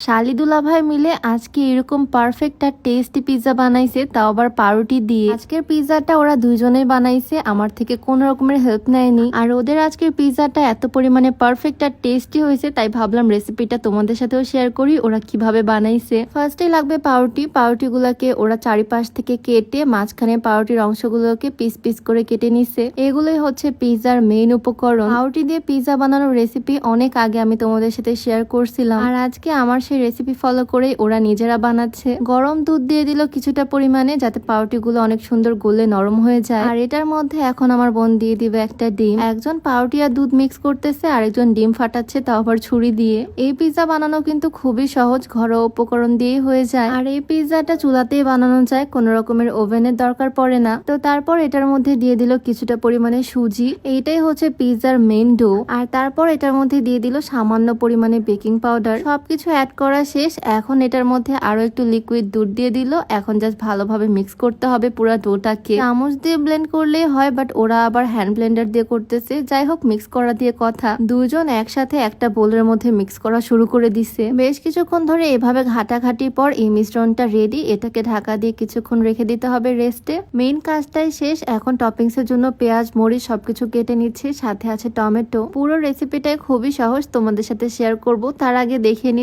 শালিদুলা ভাই মিলে আজকে এরকম পারফেক্ট আর টেস্টি পিৎজা বানাইছে, তাও আবার পাউরুটি দিয়ে। আজকের পিৎজাটা ওরা দুইজনেই বানাইছে, আমার থেকে কোন রকমের হেল্প নেয়নি। আর ওদের আজকের পিৎজাটা এত পরিমাণে পারফেক্ট আর টেস্টি হয়েছে, তাই ভাবলাম রেসিপিটা তোমাদের সাথেও শেয়ার করি, ওরা কীভাবে বানাইছে। ফার্স্টে লাগবে পাউরুটি পাউরুটি গুলাকে ওরা চারিপাশ থেকে কেটে, মাঝখানে পাউরুটির অংশগুলোকে পিস পিস করে কেটে নিছে এগুলোই হচ্ছে পিৎজার মেইন উপকরণ। পাউরুটি দিয়ে পিৎজা বানানোর রেসিপি অনেক আগে আমি তোমাদের সাথে শেয়ার করছিলাম। আর আজকে আমার সেই রেসিপি ফলো করে ওরা নিজেরা বানাচ্ছে। গরম দুধ দিয়ে দিল কিছুটা পরিমাণে যাতে পাউরুটি গুলো অনেক সুন্দর গলে নরম হয়ে যায়। আর এটার মধ্যে এখন আমার বোন দিয়ে দিবে একটা ডিম। একজন পাউরুটি আর দুধ মিক্স করতেছে, আরেকজন ডিম ফাটাচ্ছে তাও আবার ছুরি দিয়ে। এই পিৎজা বানানো কিন্তু খুবই সহজ, ঘরোয়া উপকরণ দিয়েই হয়ে যায়। আর এই পিৎজাটা চুলাতেই বানানো যায়, কোন রকমের ওভেনের দরকার পড়ে না। তো তারপর এটার মধ্যে দিয়ে দিল কিছুটা পরিমাণে সুজি। এইটাই হচ্ছে পিৎজার মেন ডো আর তারপর এটার মধ্যে দিয়ে দিল সামান্য পরিমাণে বেকিং পাউডার সবকিছু অ্যাড করা শেষ। এখন এটার মধ্যে আরও একটু লিকুইড দুধ দিয়ে দিল। এখন জাস্ট ভালোভাবে মিক্স করতে হবে পুরো ডোটাকে চামচ দিয়ে ব্লেন্ড করলেই হয় বাট ওরা আবার হ্যান্ড ব্লেন্ডার দিয়ে করতেছে। যাই হোক মিক্স করা দিয়ে কথা। দুজন একসাথে একটা বোলের মধ্যে মিক্স করা শুরু করে দিছে। বেশ কিছুক্ষণ ধরে এভাবে ঘাটাঘাটির পর এই মিশ্রণটা রেডি এটাকে ঢাকা দিয়ে কিছুক্ষণ রেখে দিতে হবে রেস্টে মেইন কাজটাই শেষ। এখন টপিংস এর জন্য পেঁয়াজ, মরিচ সবকিছু কেটে নিচ্ছে। সাথে আছে টমেটো। পুরো রেসিপিটাই খুবই সহজ। তোমাদের সাথে শেয়ার করব। তার আগে দেখিয়ে নি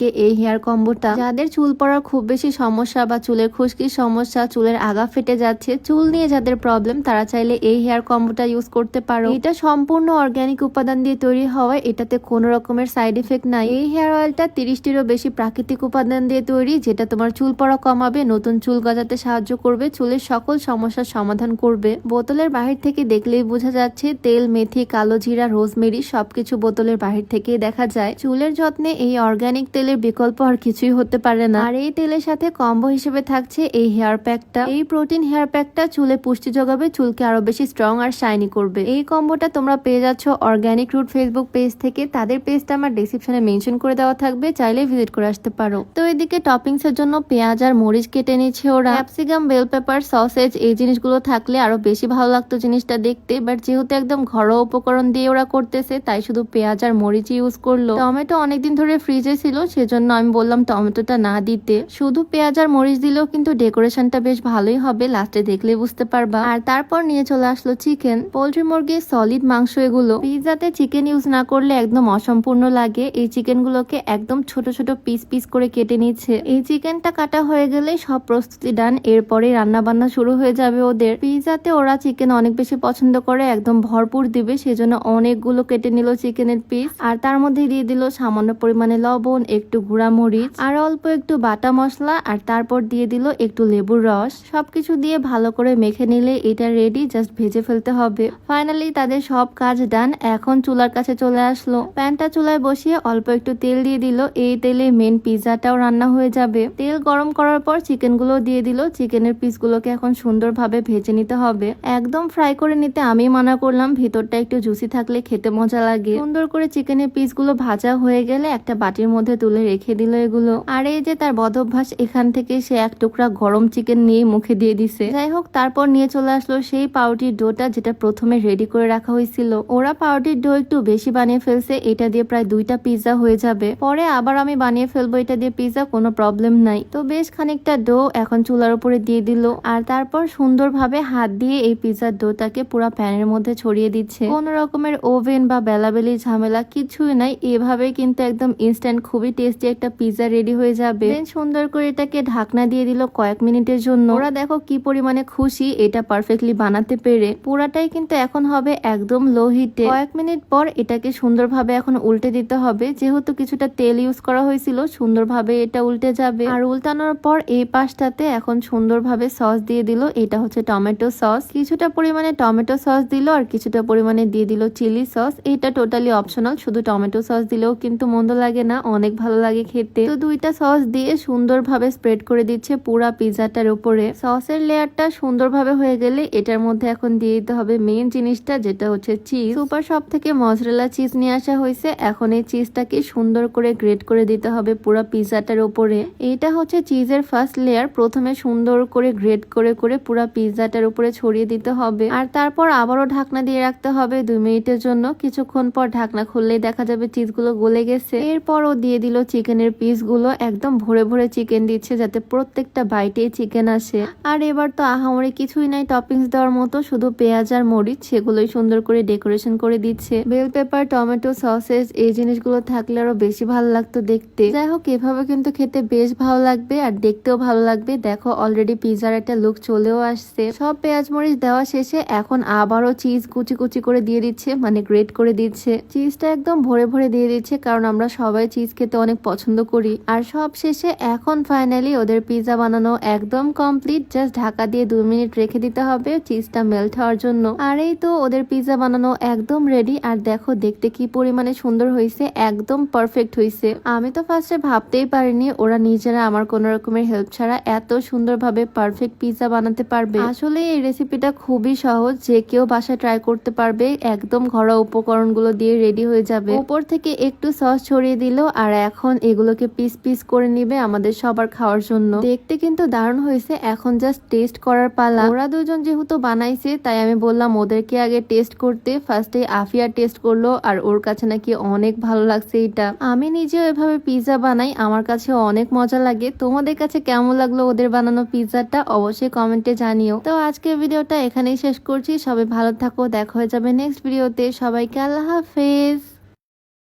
তোমাদেরকে এই হেয়ার কম্বোটা যাদের চুল পড়ার খুব বেশি সমস্যা বা চুলের খুশকির সমস্যা, চুলের আগা ফেটে যাচ্ছে, চুল নিয়ে যাদের প্রবলেম তারা চাইলে এই হেয়ার কম্বোটা ইউজ করতে পারো। এটা সম্পূর্ণ অর্গানিক উপাদান দিয়ে তৈরি হওয়ায় এটাতে কোনো রকমের সাইড এফেক্ট নাই। এই হেয়ার অয়েলটা তিরিশটিরও বেশি প্রাকৃতিক উপাদান দিয়ে তৈরি, যেটা তোমার চুল পড়া কমাবে, নতুন চুল গজাতে সাহায্য করবে, চুলের সকল সমস্যার সমাধান করবে। বোতলের বাহির থেকে দেখলেই বোঝা যাচ্ছে, তেল, মেথি, কালো জিরা রোজমেরি সবকিছু বোতলের বাহির থেকেই দেখা যায়। চুলের যত্নে এই অর্গানিক তেলের বিকল্প আর কিছুই হতে পারে না। আর এই তেলের সাথে কম্বো হিসেবে থাকছে এই হেয়ার প্যাকটা। এই প্রোটিন হেয়ার প্যাকটা চুলে পুষ্টি যোগাবে, চুলকে আরও বেশি স্ট্রং আর শাইনি করবে। এই কম্বোটা তোমরা পেয়ে যাচ্ছ অর্গানিক রুট ফেসবুক পেজ থেকে। তাদের পেজটা আমার ডিসক্রিপশনে মেনশন করে দেওয়া থাকবে, চাইলে ভিজিট করে আসতে পারো। তো এদিকে টপিংস এর জন্য পেঁয়াজ আর মরিচ কেটে নিচ্ছে ওরা। ক্যাপসিকাম বেল পেপার সসেজ এই জিনিসগুলো থাকলে আরও বেশি ভালো লাগতো জিনিসটা দেখতে। বাট যেহেতু একদম ঘরোয়া উপকরণ দিয়ে ওরা করতেছে, তাই শুধু পেঁয়াজ আর মরিচ ইউজ করল। টমেটো অনেকদিন ধরে ফ্রিজে ছিল সেজন্য আমি বললাম টমেটোটা না দিতে। শুধু পেঁয়াজ আর মরিচ দিলেও কিন্তু ডেকোরেশনটা বেশ ভালোই হবে, লাস্টে দেখলে বুঝতে পারবা। আর তারপর নিয়ে চলে আসলো চিকেন। পোলট্রি মুরগির সলিড মাংস এগুলো। পিৎজাতে চিকেন ইউজ না করলে একদম অসম্পূর্ণ লাগে। এই চিকেন গুলোকে একদম ছোট ছোট পিস পিস করে কেটে নিচ্ছে। এই চিকেনটা কাটা হয়ে গেলে সব প্রস্তুতি ডান এরপরে রান্না বান্না শুরু হয়ে যাবে ওদের। পিৎজাতে ওরা চিকেন অনেক বেশি পছন্দ করে, একদম ভরপুর দিবে, সেজন্য অনেকগুলো কেটে নিল চিকেনের পিস আর তার মধ্যে দিয়ে দিল সামান্য পরিমাণে লবণ, একটু গুঁড়া মরিচ আর অল্প একটু বাটা মশলা, আর তারপর দিয়ে দিল একটু লেবুর রস। সবকিছু দিয়ে ভালো করে মেখে নিলে এটা রেডি জাস্ট ভেজে ফেলতে হবে। ফাইনালি তাদের সব কাজ ডান এখন চুলার কাছে চলে আসলো। প্যানটা চুলায় বসিয়ে অল্প একটু তেল দিয়ে দিল, এই তেলে মেন পিৎজাটাও রান্না হয়ে যাবে। তেল গরম করার পর চিকেনগুলো দিয়ে দিল চিকেনের পিসগুলোকে এখন সুন্দরভাবে ভেজে নিতে হবে। একদম ফ্রাই করে নিতে আমি মানা করলাম, ভিতরটা একটু জুসি থাকলে খেতে মজা লাগে। সুন্দর করে চিকেনের পিসগুলো ভাজা হয়ে গেলে একটা বাটির মধ্যে তুলে রেখে দিল এগুলো। আর এই যে তার বদভ্যাস, এখান থেকে সে এক টুকরা গরম চিকেন নিয়ে মুখে দিয়ে দিছে। যাই হোক, তারপর নিয়ে চলে আসলো সেই পাউরুটির ডোটা যেটা প্রথমে রেডি করে রাখা হয়েছিল। ওরা পাউরুটির ডো একটু বেশি বানিয়ে ফেলছে, এটা দিয়ে প্রায় দুইটা পিৎজা হয়ে যাবে। পরে আবার আমি বানিয়ে ফেলব, এটা দিয়ে পিৎজা কোনো প্রবলেম নাই। তো বেশ খানিকটা ডো এখন চুলার উপরে দিয়ে দিল। আর তারপর সুন্দরভাবে হাত দিয়ে এই পিৎজার ডোটাকে পুরো প্যানের মধ্যে ছড়িয়ে দিচ্ছে। কোন রকমের ওভেন বা বেলাবেলি ঝামেলা কিছুই নাই। এভাবে কিন্তু একদম ইনস্ট্যান্ট খুবই টেস্টি একটা পিৎজা রেডি হয়ে যাবে। সুন্দর করে এটাকে ঢাকনা দিয়ে দিল কয়েক মিনিটের জন্য। ওরা দেখো কি পরিমাণে খুশি, এটা পারফেক্টলি বানাতে পেরে। পুরাটাই কিন্তু এখন হবে একদম লো হিটে কয়েক মিনিট পর এটাকে সুন্দরভাবে এখন উল্টে দিতে হবে। যেহেতু কিছুটা তেল ইউজ করা হয়েছিল, সুন্দরভাবে এটা উল্টে যাবে। আর উল্টানোর পর এই পাশটাতে এখন সুন্দরভাবে সস দিয়ে দিল। এটা হচ্ছে টমেটো সস কিছুটা পরিমাণে টমেটো সস দিল আর কিছুটা পরিমাণে দিয়ে দিল চিলি সস এটা টোটালি অপশনাল শুধু টমেটো সস দিলেও কিন্তু মন্দ লাগে না। অনেক ভালো লাগে খেতে। তো দুইটা সস দিয়ে সুন্দরভাবে স্প্রেড করে দিচ্ছে পুরা পিৎজাটার উপরে। সসের লেয়ারটা সুন্দরভাবে হয়ে গেলে এটার মধ্যে এখন দিয়ে দিতে হবে মেইন জিনিসটা যেটা হচ্ছে চিজ সুপার শপ থেকে মজরেলা চিজ নিয়ে আসা হয়েছে। এখন এই চিজটাকে সুন্দর করে গ্রেট করে দিতে হবে পুরো পিৎজাটার উপরে। এটা হচ্ছে চিজের ফার্স্ট লেয়ার প্রথমে সুন্দর করে গ্রেট করে করে পুরো পিৎজাটার উপরে ছড়িয়ে দিতে হবে। আর তারপর আবারও ঢাকনা দিয়ে রাখতে হবে দুই মিনিটের জন্য। কিছুক্ষণ পর ঢাকনা খুললেই দেখা যাবে চিজগুলো গলে গেছে। এরপর ও দিয়ে দিল চিকেনের পিসগুলো একদম ভরে ভরে চিকেন দিচ্ছে যাতে প্রত্যেকটা বাইটেই চিকেন আসে। আর এবার তো আহামরি কিছুই নাই, টপিংস দেওয়ার মতো, শুধু পেঁয়াজ আর মরিচ সেগুলোই সুন্দর করে ডেকোরেশন করে দিচ্ছে। বেল পেপার, টমেটো, সসেজ এই জিনিসগুলো থাকলে আরও বেশি ভালো লাগতো দেখতে। যাই হোক, এভাবে কিন্তু খেতে বেশ ভালো লাগবে আর দেখতেও ভালো লাগবে। দেখো অলরেডি পিজার একটা লুক চলেও আসছে। সব পেঁয়াজ মরিচ দেওয়া শেষে এখন আবারও চিজ কুচি কুচি করে দিয়ে দিচ্ছে মানে গ্রেট করে দিচ্ছে। চিজটা একদম ভরে ভরে দিয়ে দিচ্ছে, কারণ আমরা সবাই চিজ খেতে অনেক পছন্দ করি। আর সব শেষে এখন ফাইনালি ওদের পিজা বানানো একদম কমপ্লিট জাস্ট ঢাকা দিয়ে দুই মিনিট রেখে দিতে হবে চিজটা মেল্ট হওয়ার জন্য। আর এই তো ওদের পিজা বানানো একদম রেডি আর দেখো দেখতে কি পরিমাণে সুন্দর হয়েছে, একদম পারফেক্ট হয়েছে। আমি তো ফার্স্টে ভাবতেই পারিনি ওরা নিজেরা আমার কোন রকমের হেল্প ছাড়া এত সুন্দরভাবে পারফেক্ট পিজা বানাতে পারবে। আসলে এই রেসিপিটা খুবই সহজ, যে কেউ বাসায় ট্রাই করতে পারবে, একদম ঘরোয়া উপকরণগুলো দিয়ে রেডি হয়ে যাবে। উপর থেকে একটু সস ছড়িয়ে দিল, আর এখন এগুলোকে পিস পিস করে নিবে আমাদের সবার খাওয়ার জন্য। দেখতে কিন্তু দারুণ হয়েছে, এখন জাস্ট টেস্ট করার পালা। ওরা দুজন যেহেতু বানাইছে, তাই আমি বললাম ওদেরকে আগে টেস্ট করতে। ফার্স্টে আফিয়া টেস্ট করল, আর ওর কাছে নাকি অনেক ভালো লাগছে এটা। আমি নিজেও এভাবে পিৎজা বানাই, আমার কাছে অনেক মজা লাগে। তোমাদের কাছে কেমন লাগল ওদের বানানো পিৎজাটা অবশ্যই কমেন্টে জানিও। তো আজকের ভিডিওটা এখানেই শেষ করছি। সবাই ভালো থাকো, দেখা হয়ে যাবে নেক্সট ভিডিওতে সবাইকে আল্লাহ হাফেজ।